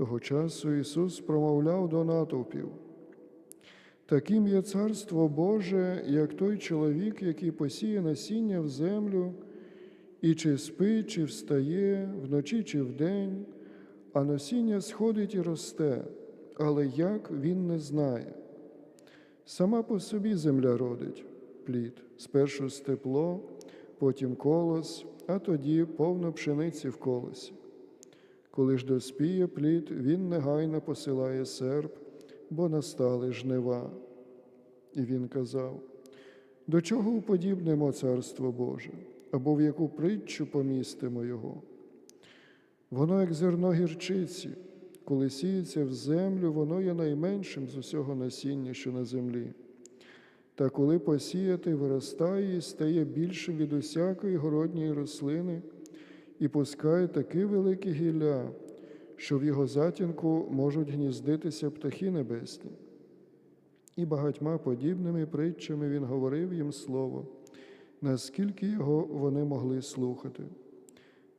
Того часу Ісус промовляв до натовпів. Таким є царство Боже, як той чоловік, який посіє насіння в землю, і чи спить, чи встає, вночі чи вдень, а насіння сходить і росте, але як він не знає. Сама по собі земля родить плід, спершу степло, потім колос, а тоді повно пшениці в колосі. Коли ж доспіє плід, він негайно посилає серп, бо настали жнива. І він казав: до чого уподібнемо царство Боже, або в яку притчу помістимо його? Воно, як зерно гірчиці, коли сіється в землю, воно є найменшим з усього насіння, що на землі. Та коли посіяти, виростає і стає більшим від усякої городньої рослини, і пускає такі великі гілля, що в його затінку можуть гніздитися птахи небесні. І багатьма подібними притчами він говорив їм слово, наскільки його вони могли слухати.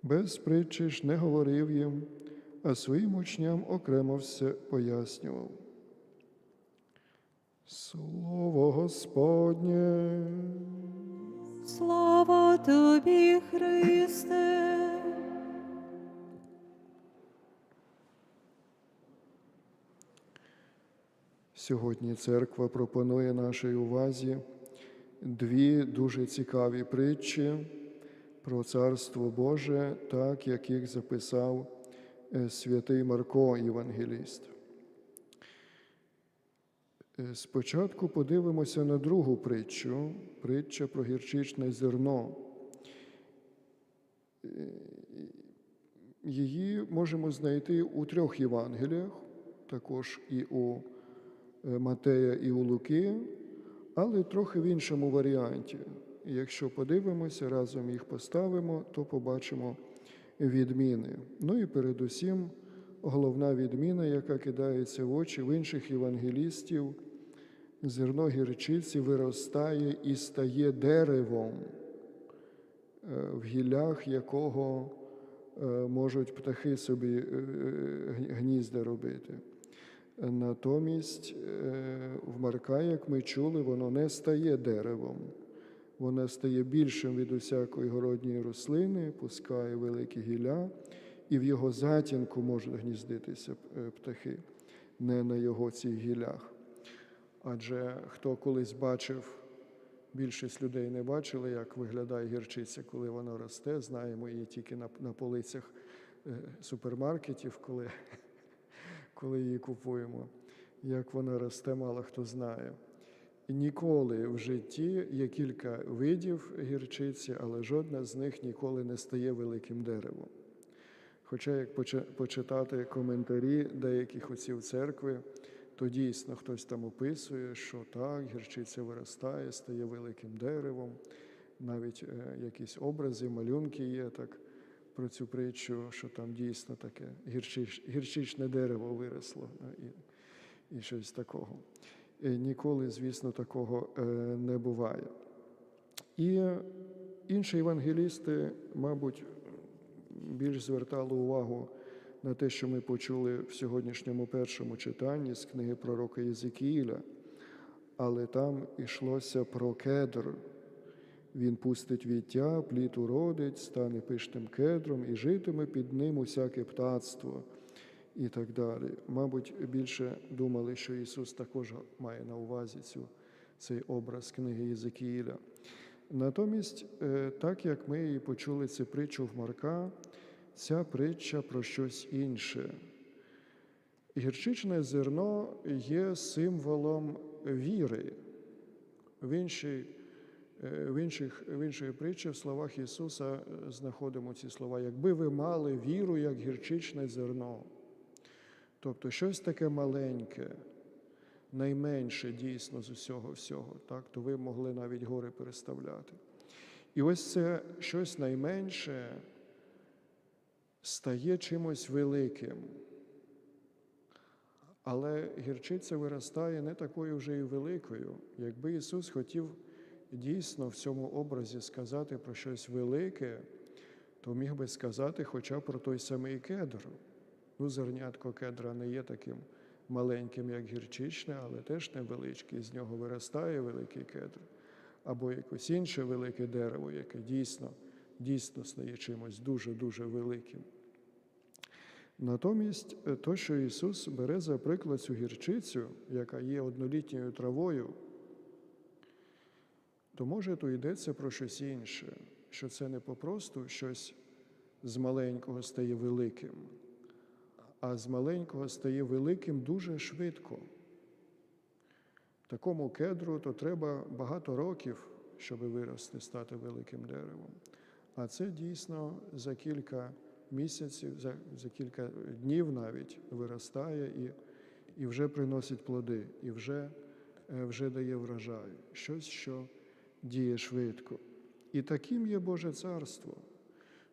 Без притчі ж не говорив їм, а своїм учням окремо все пояснював. Слово Господнє. Слава тобі, Христе. Сьогодні церква пропонує нашій увазі дві дуже цікаві притчі про Царство Боже, так як їх записав е, святий Марко Євангеліст. Е, Спочатку подивимося на другу притчу, притча про гірчичне зерно. Е, Її можемо знайти у трьох Євангеліях, також і у е, Матея і у Луки, але трохи в іншому варіанті. Якщо подивимося, разом їх поставимо, то побачимо відміни. Ну і передусім головна відміна, яка кидається в очі в інших євангелістів, зерно гірчиці виростає і стає деревом, е, в гіллях якого е, можуть птахи собі е, гнізда робити. Натомість в Марка, як ми чули, воно не стає деревом. Воно стає більшим від усякої городньої рослини, пускає великі гілля, і в його затінку можуть гніздитися птахи, не на його цих гіллях. Адже хто колись бачив, більшість людей не бачили, як виглядає гірчиця, коли вона росте. Знаємо її тільки на, на полицях е, супермаркетів, коли, коли її купуємо. Як вона росте, мало хто знає. Ніколи в житті є кілька видів гірчиці, але жодна з них ніколи не стає великим деревом. Хоча, як почитати коментарі деяких отців церкви, то дійсно хтось там описує, що так, гірчиця виростає, стає великим деревом. Навіть е, якісь образи, малюнки є так про цю притчу, що там дійсно таке гірчич, гірчичне дерево виросло е, і, і щось такого. Е, Ніколи, звісно, такого не буває. І інші євангелісти, мабуть, більш звертали увагу на те, що ми почули в сьогоднішньому першому читанні з книги пророка Єзекіїля, але там йшлося про кедр. Він пустить віття, плід уродить, стане пишним кедром і житиме під ним усяке птацтво і так далі. Мабуть, більше думали, що Ісус також має на увазі цю, цей образ книги Єзекіїля. Натомість, е, так як ми і почули цю притчу в Марка, ця притча про щось інше. Гірчичне зерно є символом віри. В іншій, е, в інших, в іншій притчі, в словах Ісуса е, знаходимо ці слова. Якби ви мали віру, як гірчичне зерно. Тобто щось таке маленьке, найменше дійсно з усього всього, так, то ви могли навіть гори переставляти. І ось це щось найменше стає чимось великим. Але гірчиця виростає не такою вже і великою. Якби Ісус хотів дійсно в цьому образі сказати про щось велике, то міг би сказати хоча б про той самий кедр. Ну, зернятко кедра не є таким маленьким, як гірчичне, але теж невеличкий. З нього виростає великий кедр. Або якесь інше велике дерево, яке дійсно, дійсно стає чимось дуже-дуже великим. Натомість, е, то, що Ісус бере за приклад цю гірчицю, яка є однолітньою травою, то може то йдеться про щось інше, що це не попросту щось з маленького стає великим, а з маленького стає великим дуже швидко. Такому кедру то треба багато років, щоб вирости, стати великим деревом. А це дійсно за кілька місяців, за, за кілька днів навіть виростає і, і вже приносить плоди, і вже, е, вже дає врожай. Щось, що діє швидко. І таким є Боже царство.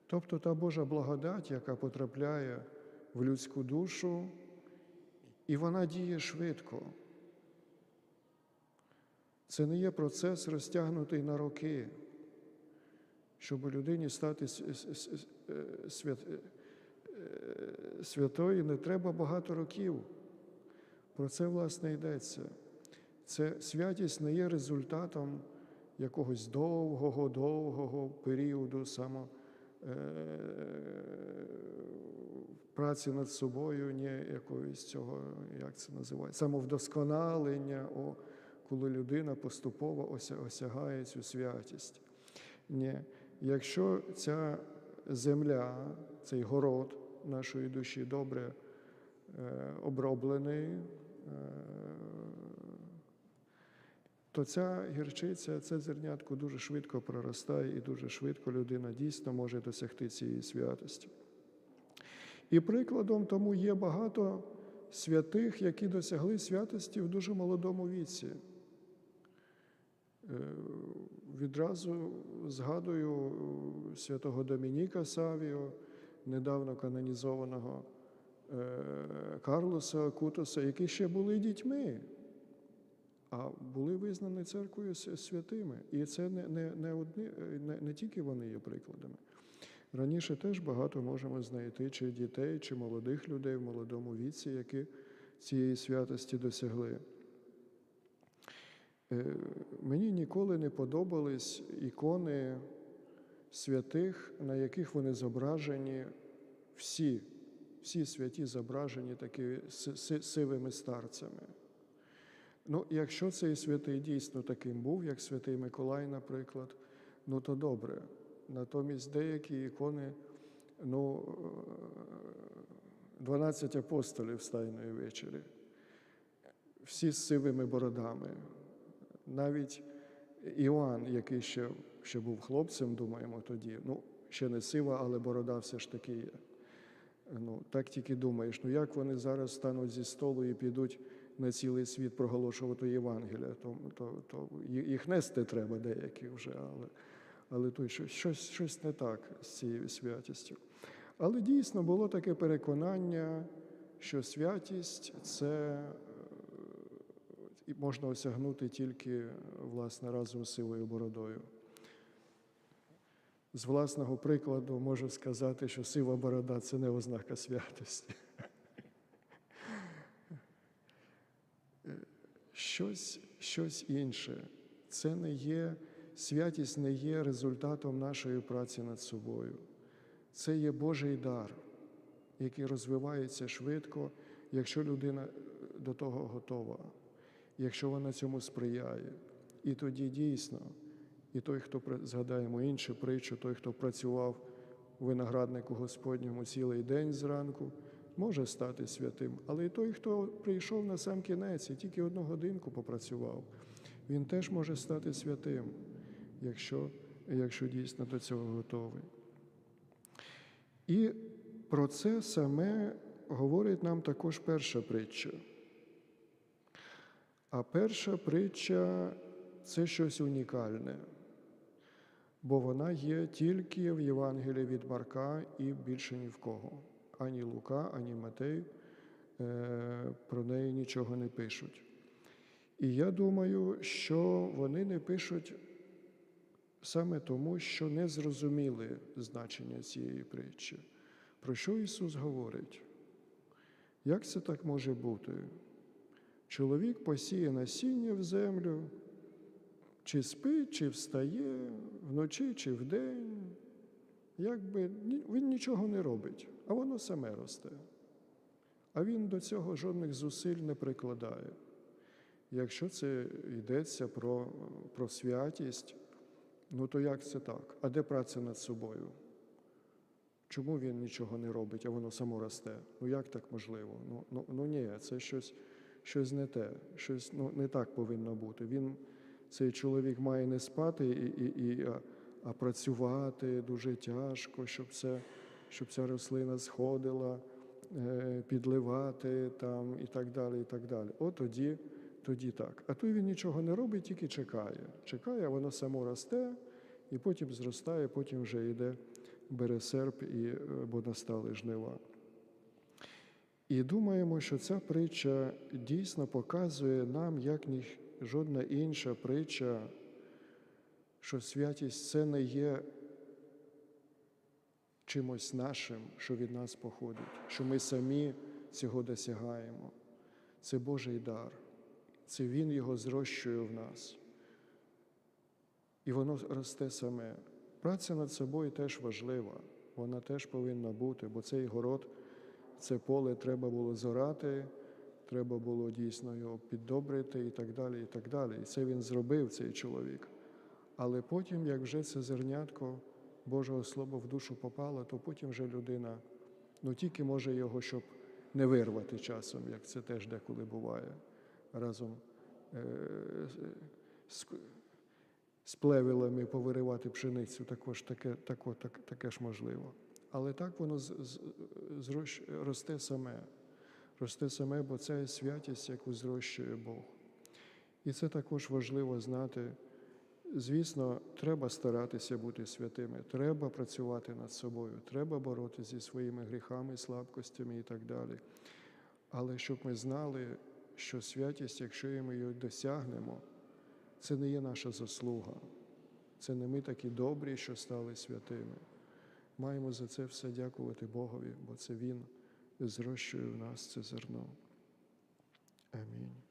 Тобто та Божа благодать, яка потрапляє в людську душу, і вона діє швидко. Це не є процес розтягнутий на роки, щоб людині стати е, е, святою, не треба багато років. Про це, власне, йдеться. Це святість не є результатом якогось довгого, довгого періоду само, е, праці над собою, ні якоїсь цього, як це називається, самовдосконалення, о, коли людина поступово осягає цю святість. Ні. Якщо ця земля, цей город нашої душі добре е, оброблений, е, то ця гірчиця, це зернятко дуже швидко проростає і дуже швидко людина дійсно може досягти цієї святості. І прикладом тому є багато святих, які досягли святості в дуже молодому віці. Е, Відразу згадую святого Домініка Савіо, недавно канонізованого е, Карлоса Акутоса, які ще були дітьми, а були визнані церквою святими. І це не, не, не, одні, е, не, не тільки вони є прикладами. Раніше теж багато можемо знайти чи дітей, чи молодих людей в молодому віці, які цієї святості досягли. Е, Мені ніколи не подобались ікони святих, на яких вони зображені всі, всі святі зображені такі си- си- сивими старцями. Ну, якщо цей святий дійсно таким був, як святий Миколай, наприклад, ну то добре. Натомість деякі ікони, ну, е, 12 апостолів з Тайної вечері, всі з сивими бородами. Навіть Іоанн, який ще, ще був хлопцем, думаємо тоді, ну, ще не сива, але борода все ж таки є. Ну, так тільки думаєш, ну як вони зараз стануть зі столу і підуть на цілий світ проголошувати Євангелія, то, то, то їх нести треба деякі вже, але, але то щось, щось, не так з цією святістю. Але дійсно було таке переконання, що святість це і можна осягнути тільки власне разом з сивою бородою. З власного прикладу можу сказати, що сива борода це не ознака святості. Щось, щось інше. Це не є, святість не є результатом нашої праці над собою. Це є Божий дар, який розвивається швидко, якщо людина до того готова, якщо вона цьому сприяє. І тоді дійсно, і той, хто згадаємо іншу притчу, той, хто працював у винограднику Господньому цілий день зранку, може стати святим. Але і той, хто прийшов на сам кінець і тільки одну годинку попрацював, він теж може стати святим, якщо, якщо дійсно до цього готовий. І про це саме говорить нам також перша притча. А перша притча це щось унікальне, бо вона є тільки в Євангелії від Марка і більше ні в кого. Ані Лука, ані Матей е, про неї нічого не пишуть. І я думаю, що вони не пишуть саме тому, що не зрозуміли значення цієї притчі. Про що Ісус говорить? Як це так може бути? Чоловік посіє насіння в землю, чи спить, чи встає, вночі, чи вдень. Якби він нічого не робить, а воно саме росте. А він до цього жодних зусиль не прикладає. Якщо це йдеться про, про святість, ну то як це так? А де праця над собою? Чому він нічого не робить, а воно само росте? Ну як так можливо? Ну, ну, ну ні, це щось, щось не те, щось ну, не так повинно бути. Він, цей чоловік має не спати, і, і, і, а, а працювати дуже тяжко, щоб, це, щоб ця рослина сходила, е, підливати там, і так далі. і так далі. От тоді, тоді так. А то він нічого не робить, тільки чекає. Чекає, а воно само росте, і потім зростає, потім вже йде бере серп, і, е, бо настали жнива. І думаємо, що ця притча дійсно показує нам, як ні жодна інша притча, що святість це не є чимось нашим, що від нас походить, що ми самі цього досягаємо. Це Божий дар, це Він його зрощує в нас. І воно росте саме. Праця над собою теж важлива, вона теж повинна бути, бо цей город, це поле треба було зорати, треба було дійсно його піддобрити і так далі. І так далі. І це він зробив, цей чоловік. Але потім, як вже це зернятко Божого Слова в душу попало, то потім вже людина ну тільки може його, щоб не вирвати часом, як це теж деколи буває, разом е- з, з плевелами повиривати пшеницю, також таке, тако, так, таке ж можливо. Але так воно росте саме. Росте саме, бо це святість, яку зрощує Бог. І це також важливо знати. Звісно, треба старатися бути святими, треба працювати над собою, треба боротися зі своїми гріхами, слабкостями і так далі. Але щоб ми знали, що святість, якщо ми її досягнемо, це не є наша заслуга. Це не ми такі добрі, що стали святими. Маємо за це все дякувати Богові, бо це Він зрощує в нас це зерно. Амінь.